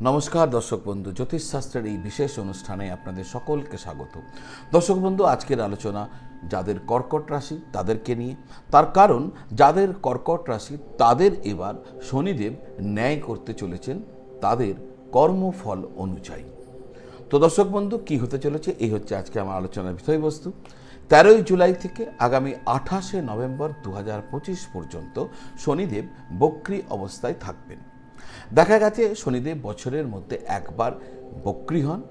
নমস্কার দর্শক বন্ধু, জ্যোতিষশাস্ত্রের এই বিশেষ অনুষ্ঠানে আপনাদের সকলকে স্বাগত। দর্শক বন্ধু, আজকের আলোচনা, যাদের কর্কট রাশি তাদেরকে নিয়ে। তার কারণ, যাদের কর্কট রাশি তাদের এবার শনিদেব ন্যায় করতে চলেছেন, তাদের কর্মফল অনুযায়ী। তো দর্শক বন্ধু, কী হতে চলেছে? এই হচ্ছে আজকে আমার আলোচনার বিষয়বস্তু। তেরোই জুলাই থেকে আগামী আঠাশে নভেম্বর দু হাজার পঁচিশ পর্যন্ত শনিদেব বক্রি অবস্থায় থাকবেন। দেখা গেছে শনিদেব বছরের মধ্যে একবার বক্রি হন।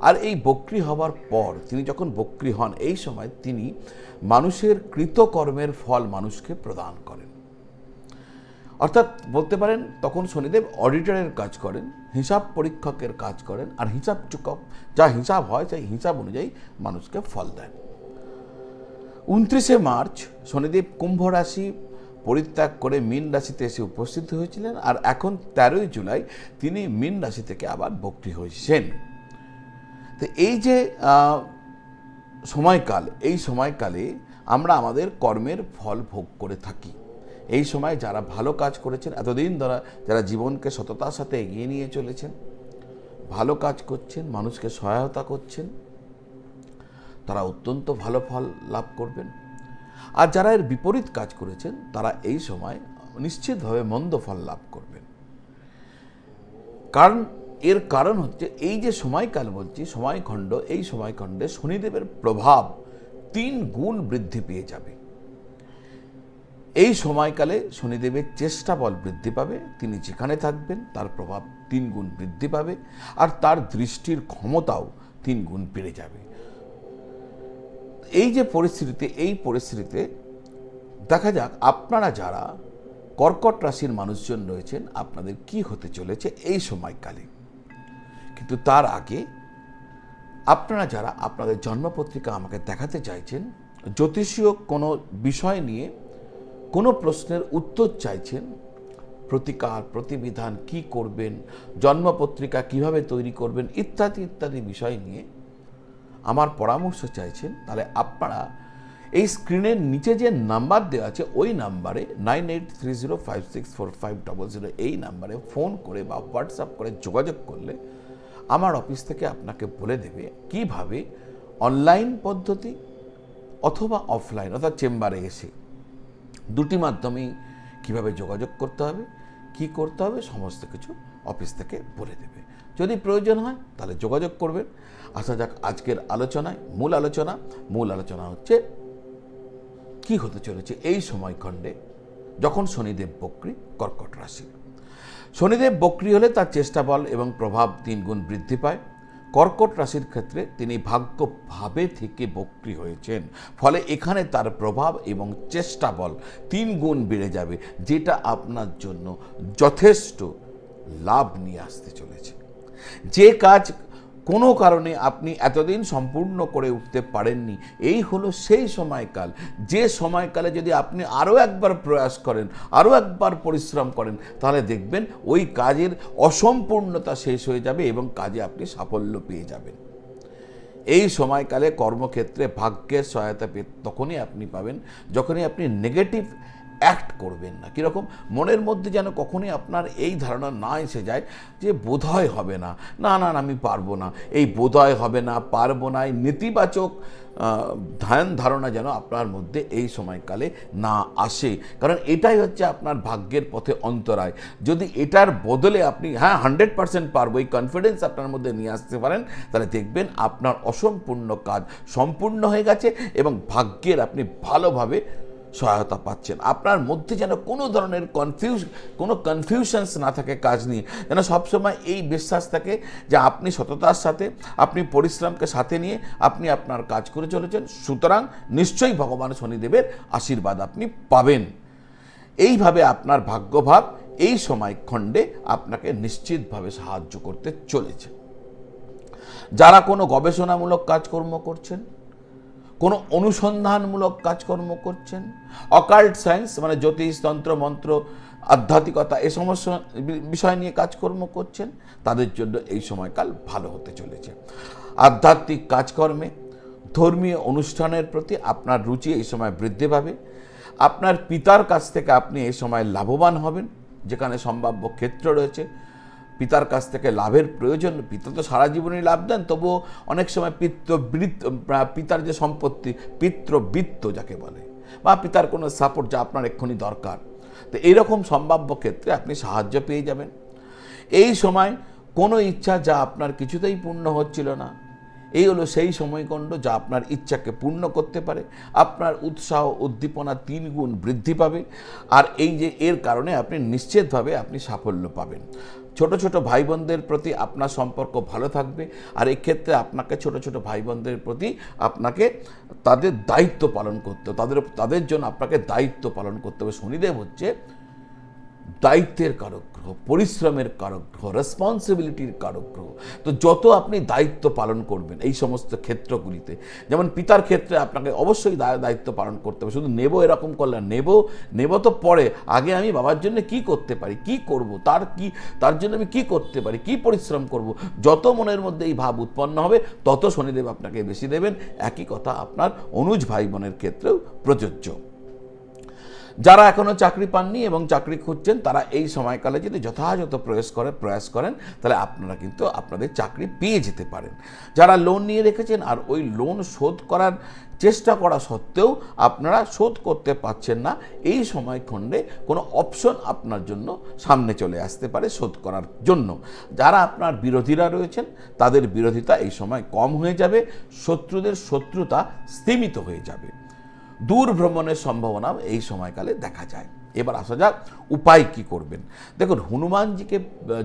আর এই বক্রি হওয়ার পর তিনি যখন বক্রি হন, এই সময় তিনি মানুষের কৃতকর্মের ফল মানুষকে প্রদান করেন। অর্থাৎ বলতে পারেন, তখন শনিদেব অডিটরের কাজ করেন, হিসাব পরীক্ষকের কাজ করেন, আর হিসাব চুকপ যা হিসাব হয় সেই হিসাব অনুযায়ী মানুষকে ফল দেন। উনত্রিশে মার্চ শনিদেব কুম্ভ রাশি পরিত্যাগ করে মীন রাশিতে এসে উপস্থিত হয়েছিলেন আর এখন তেরোই জুলাই তিনি মীন রাশি থেকে আবার বক্রি হয়েছেন। তো এই যে সময়কাল, এই সময়কালে আমরা আমাদের কর্মের ফল ভোগ করে থাকি। এই সময় যারা ভালো কাজ করেছেন, এতদিন ধরা যারা জীবনকে সততার সাথে এগিয়ে নিয়ে চলেছেন, ভালো কাজ করছেন, মানুষকে সহায়তা করছেন, তারা অত্যন্ত ভালো ফল লাভ করবেন। আর যারা এর বিপরীত কাজ করেছেন, তারা এই সময় নিশ্চিতভাবে মন্দ ফল লাভ করবেন। কারণ, এর কারণ হচ্ছে এই যে সময়কাল বলছি, সময়খণ্ড, এই সময়খণ্ডে শনিদেবের প্রভাব তিন গুণ বৃদ্ধি পেয়ে যাবে। এই সময়কালে শনিদেবের চেষ্টা বল বৃদ্ধি পাবে, তিনি যেখানে থাকবেন, তার প্রভাব তিন গুণ বৃদ্ধি পাবে, আর তার দৃষ্টির ক্ষমতাও তিন গুণ বেড়ে যাবে। এই যে পরিস্থিতিতে, এই পরিস্থিতিতে দেখা যাক আপনারা যারা কর্কট রাশির মানুষজন রয়েছেন, আপনাদের কি হতে চলেছে এই সময়কালে কিন্তু তার আগে আপনারা যারা আপনাদের জন্মপত্রিকা আমাকে দেখাতে চাইছেন, জ্যোতিষীয় কোনো বিষয় নিয়ে কোনো প্রশ্নের উত্তর চাইছেন, প্রতিকার, প্রতিবিধান কি করবেন, জন্মপত্রিকা কীভাবে তৈরি করবেন, ইত্যাদি ইত্যাদি বিষয় নিয়ে আমার পরামর্শ চাইছেন, তাহলে আপনারা এই স্ক্রিনের নিচে যে নাম্বার দেওয়া আছে, ওই নাম্বারে nine eight three zero five six four five double zero এই নাম্বারে ফোন করে বা হোয়াটসঅ্যাপ করে যোগাযোগ করলে আমার অফিস থেকে আপনাকে বলে দেবে কীভাবে অনলাইন পদ্ধতি অথবা অফলাইন, অর্থাৎ চেম্বারে এসে দুটি মাধ্যমেই কীভাবে যোগাযোগ করতে হবে, কি করতে হবে, সমস্ত কিছু অফিস থেকে বলে দেবে। যদি প্রয়োজন হয়, তাহলে যোগাযোগ করবেন। আসা যাক আজকের আলোচনায়, মূল আলোচনা। মূল আলোচনা হচ্ছে, কি হতে চলেছে এই সময়খণ্ডে যখন শনিদেব বক্রি কর্কট রাশি। শনিদেব বক্রি হলে তার চেষ্টা বল এবং প্রভাব তিন গুণ বৃদ্ধি পায়। কর্কট রাশির ক্ষেত্রে তিনি ভাগ্যভাবে থেকে বক্রি হয়েছেন। ফলে এখানে তার প্রভাব এবং চেষ্টা বল তিন গুণ বেড়ে যাবে, যেটা আপনার জন্য যথেষ্ট লাভ নিয়ে আসতে চলেছে। যে কাজ কোনো কারণে আপনি এতদিন সম্পূর্ণ করে উঠতে পারেননি, এই হলো সেই সময়কাল। যে সময়কালে যদি আপনি আরও একবার প্রয়াস করেন আরও একবার পরিশ্রম করেন, তাহলে দেখবেন ওই কাজের অসম্পূর্ণতা শেষ হয়ে যাবে এবং কাজে আপনি সাফল্য পেয়ে যাবেন। এই সময়কালে কর্মক্ষেত্রে ভাগ্যের সহায়তা পেয়ে তখনই আপনি পাবেন। যখনই আপনি নেগেটিভ অ্যাক্ট করবেন না। কীরকম? মনের মধ্যে যেন কখনই আপনার এই ধারণা না এসে যায় যে বোধহয় হবে না। না না আমি পারব না। এই বোধহয় হবে না, পারব না, এই নেতিবাচক ধ্যান ধারণা যেন আপনার মধ্যে এই সময়কালে না আসে। কারণ এটাই হচ্ছে আপনার ভাগ্যের পথে অন্তরায়। যদি এটার বদলে আপনি হ্যাঁ হান্ড্রেড পার্সেন্ট পারব, এই কনফিডেন্স আপনার মধ্যে নিয়ে আসতে পারেন, তাহলে দেখবেন আপনার অসম্পূর্ণ কাজ সম্পূর্ণ হয়ে গেছে এবং ভাগ্যের আপনি ভালোভাবে সহায়তা পাচ্ছেন। আপনার মধ্যে যেন কোনো ধরনের কনফিউজ কোনো কনফিউশনস না থাকে কাজ নিয়ে। যেন সবসময় এই বিশ্বাস থাকে যে আপনি সততার সাথে, আপনি পরিশ্রমকে সাথে নিয়ে আপনি আপনার কাজ করে চলেছেন। সুতরাং নিশ্চয়ই ভগবান শনিদেবের আশীর্বাদ আপনি পাবেন। এইভাবে আপনার ভাগ্যভাব এই সময় খণ্ডে আপনাকে নিশ্চিতভাবে সাহায্য করতে চলেছে। যারা কোনো গবেষণামূলক কাজকর্ম করছেন কোনো অনুসন্ধানমূলক কাজকর্ম করছেন? অকাল্ট সায়েন্স মানে জ্যোতিষ, তন্ত্র, মন্ত্র, আধ্যাত্মিকতা, এ সমস্ত বিষয় নিয়ে কাজকর্ম করছেন? তাদের জন্য এই সময়কাল ভালো হতে চলেছে। আধ্যাত্মিক কাজকর্মে, ধর্মীয় অনুষ্ঠানের প্রতি আপনার রুচি এই সময় বৃদ্ধি পাবে। আপনার পিতার কাছ থেকে আপনি এই সময় লাভবান হবেন, যেখানে সম্ভাব্য ক্ষেত্র রয়েছে। পিতার কাছ থেকে লাভের প্রয়োজন, পিতা তো সারা জীবনই লাভ দেন, তবুও অনেক সময় পিতৃবৃত্ত পিতার যে সম্পত্তি, পিতৃবৃত্ত যাকে বলে, বা পিতার কোনো সাপোর্ট যা আপনার এক্ষুনি দরকার। তো এইরকম সম্ভাব্য ক্ষেত্রে আপনি সাহায্য পেয়ে যাবেন। এই সময় কোনো ইচ্ছা যা আপনার কিছুতেই পূর্ণ হচ্ছিল না। এই হলো সেই সময়খণ্ড যা আপনার ইচ্ছাকে পূর্ণ করতে পারে। আপনার উৎসাহ, উদ্দীপনা তিন গুণ বৃদ্ধি পাবে। আর এই যে এর কারণে আপনি নিশ্চিতভাবে আপনি সাফল্য পাবেন। ছোট ছোট ভাই বোনদের প্রতি আপনার সম্পর্ক ভালো থাকবে। আর এক্ষেত্রে আপনাকে ছোট ছোট ভাই বোনদের প্রতি আপনাকে তাদের দায়িত্ব পালন করতে তাদের তাদের জন্য আপনাকে দায়িত্ব পালন করতে হবে। শনিদেব হচ্ছে দায়িত্বের কারক গ্রহ পরিশ্রমের কারক গ্রহ রেসপন্সিবিলিটির কারক গ্রহ তো যত আপনি দায়িত্ব পালন করবেন এই সমস্ত ক্ষেত্রগুলিতে, যেমন পিতার ক্ষেত্রে আপনাকে অবশ্যই দায়- দায়িত্ব পালন করতে হবে। শুধু নেব এরকম করলে নেব নেব তো পরে, আগে আমি বাবার জন্য কি করতে পারি, কি করব, তার কি, তার জন্য আমি কি করতে পারি, কি পরিশ্রম করব, যত মনের মধ্যে এই ভাব উৎপন্ন হবে, তত শনিদেব আপনাকে বেশি দেবেন। একই কথা আপনার অনুজ ভাই বোনের ক্ষেত্রেও প্রযোজ্য। যারা এখনও চাকরি পাননি এবং চাকরি খুঁজছেন, তারা এই সময়কালে যদি যথাযথ প্রয়াস করে, প্রয়াস করেন, তাহলে আপনারা কিন্তু আপনাদের চাকরি পেয়ে যেতে পারেন। যারা লোন নিয়ে রেখেছেন আর ওই লোন শোধ করার চেষ্টা করা সত্ত্বেও আপনারা শোধ করতে পারছেন না, এই সময়খণ্ডে কোনো অপশন আপনার জন্য সামনে চলে আসতে পারে শোধ করার জন্য। যারা আপনার বিরোধীরা রয়েছেন, তাদের বিরোধিতা এই সময় কম হয়ে যাবে, শত্রুদের শত্রুতা স্তীমিত হয়ে যাবে। দূর ভ্রমণের সম্ভাবনা এই সময়কালে দেখা যায়। এবার আসা যাক, উপায় কি করবেন? দেখুন, হনুমানজিকে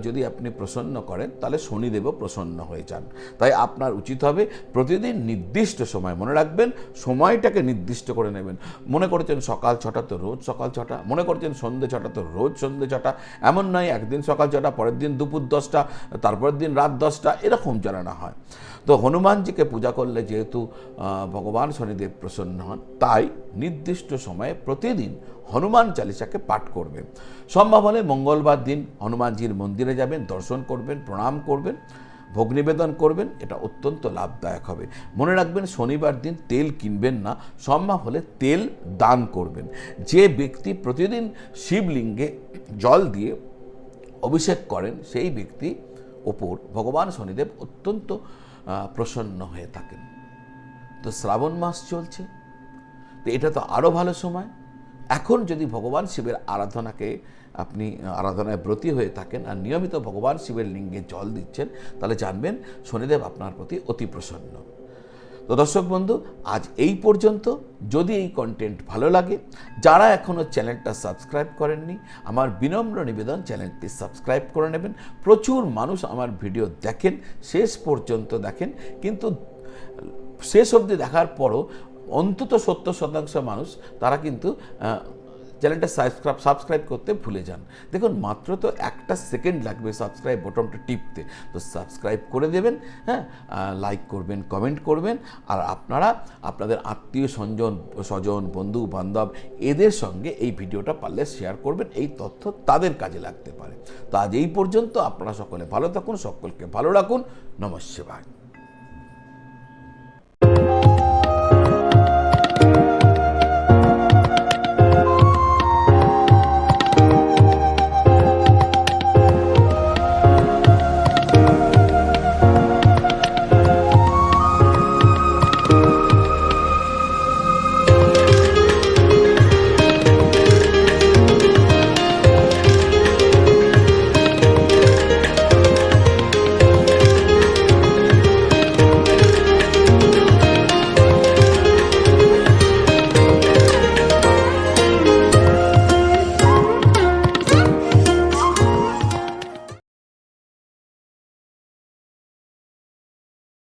যদি আপনি প্রসন্ন করেন, তাহলে শনিদেবও প্রসন্ন হয়ে যান। তাই আপনার উচিত হবে প্রতিদিন নির্দিষ্ট সময় মনে রাখবেন, সময়টাকে নির্দিষ্ট করে নেবেন। মনে করেছেন সকাল ছটা তো রোজ সকাল ছটা, মনে করছেন সন্ধে ছটা তো রোজ সন্ধে ছটা, এমন নয় একদিন সকাল ছটা, পরের দিন দুপুর দশটা, তারপরের দিন রাত দশটা, এরকম জানানো হয়। তো হনুমানজিকে পূজা করলে যেহেতু ভগবান শনিদেব প্রসন্ন হন, তাই নির্দিষ্ট সময়ে প্রতিদিন হনুমান চালিসাকে পাঠ করবেন। সম্ভব হলে মঙ্গলবার দিন হনুমানজির মন্দিরে যাবেন, দর্শন করবেন, প্রণাম করবেন, ভোগ নিবেদন করবেন, এটা অত্যন্ত লাভদায়ক হবে। মনে রাখবেন, শনিবার দিন তেল কিনবেন না, সম্ভব হলে তেল দান করবেন। যে ব্যক্তি প্রতিদিন শিবলিঙ্গে জল দিয়ে অভিষেক করেন, সেই ব্যক্তি ওপর ভগবান শনিদেব অত্যন্ত প্রসন্ন হয়ে থাকেন। তো শ্রাবণ মাস চলছে, তো এটা তো আরও ভালো সময়। এখন যদি ভগবান শিবের আরাধনাকে আপনি, আরাধনায় ব্রতী হয়ে থাকেন আর নিয়মিত ভগবান শিবের লিঙ্গে জল দিচ্ছেন, তাহলে জানবেন শনিদেব আপনার প্রতি অতি প্রসন্ন। তো দর্শক বন্ধু, আজ এই পর্যন্ত। যদি এই কন্টেন্ট ভালো লাগে, যারা এখনও চ্যানেলটা সাবস্ক্রাইব করেননি, আমার বিনম্র নিবেদন চ্যানেলটি সাবস্ক্রাইব করে নেবেন। প্রচুর মানুষ আমার ভিডিও দেখেন, শেষ পর্যন্ত দেখেন। কিন্তু শেষ অবধি দেখার পরও অন্তত সত্তর শতাংশ মানুষ, তারা কিন্তু চ্যানেলটা সাবস্ক্রাইব সাবস্ক্রাইব করতে ভুলে যান। দেখুন, মাত্র তো একটা সেকেন্ড লাগবে সাবস্ক্রাইব বটনটা টিপতে। তো সাবস্ক্রাইব করে দেবেন হ্যাঁ লাইক করবেন, কমেন্ট করবেন, আর আপনারা, আপনাদের আত্মীয় স্বজন স্বজন, বন্ধু, বান্ধব, এদের সঙ্গে এই ভিডিওটা পারলে শেয়ার করবেন, এই তথ্য তাদের কাজে লাগতে পারে। তো আজ এই পর্যন্ত, আপনারা সকলে ভালো থাকুন, সকলকে ভালো রাখুন, নমস্কার।